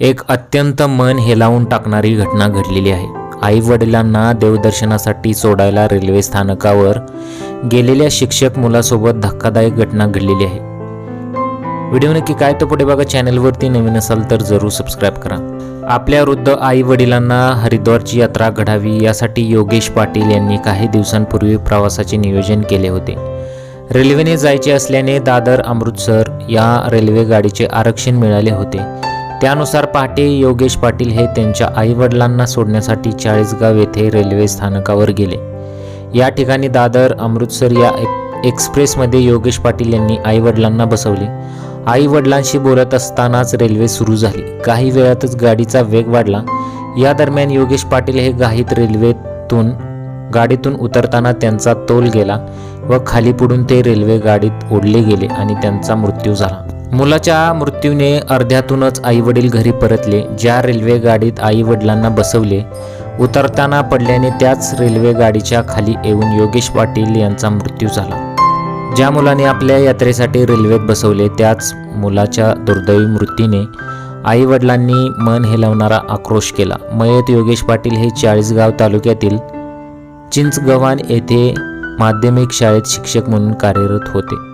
एक अत्यंत मन हेलावून टाकणारी घटना घडलेली आहे. आई वडिलांना देवदर्शनासाठी सोडायला रेल्वे स्थानकावर गेलेल्या शिक्षक मुलासोबत धक्कादायक घटना घडलेली आहे. व्हिडिओ नक्की काय तो पुढे बघा. चॅनलवरती नवीन असाल तर जरूर सबस्क्राईब करा. आपल्या वृद्ध आई वडिलांना हरिद्वारची यात्रा घडावी यासाठी योगेश पाटील यांनी काही दिवसांपूर्वी प्रवासाचे नियोजन केले होते. रेल्वेने जायचे असल्याने दादर अमृतसर या रेल्वे गाडीचे आरक्षण मिळाले होते. त्यानुसार पहाटे योगेश पाटील हे त्यांच्या आईवडिलांना सोडण्यासाठी चाळीसगाव येथे रेल्वे स्थानकावर गेले. या ठिकाणी दादर अमृतसर या एक एक्सप्रेसमध्ये योगेश पाटील यांनी आईवडिलांना बसवले. आईवडिलांशी बोलत असतानाच रेल्वे सुरू झाली. काही वेळातच गाडीचा वेग वाढला. या दरम्यान योगेश पाटील हे घाईत रेल्वेतून गाडीतून उतरताना त्यांचा तोल गेला व खाली पडून ते रेल्वे गाडीत ओढले गेले आणि त्यांचा मृत्यू झाला. मुलाच्या मृत्यूने अर्ध्यातूनच आईवडील घरी परतले. ज्या रेल्वे गाडीत आई वडिलांना बसवले उतरताना पडल्याने त्याच रेल्वे गाडीच्या खाली येऊन योगेश पाटील यांचा मृत्यू झाला. ज्या मुलाने आपल्या यात्रेसाठी रेल्वेत बसवले त्याच मुलाच्या दुर्दैवी मृत्यूने आई वडिलांनी मन हेलवणारा आक्रोश केला. मयत योगेश पाटील हे चाळीसगाव तालुक्यातील चिंचगव्हाण येथे माध्यमिक शाळेत शिक्षक म्हणून कार्यरत होते.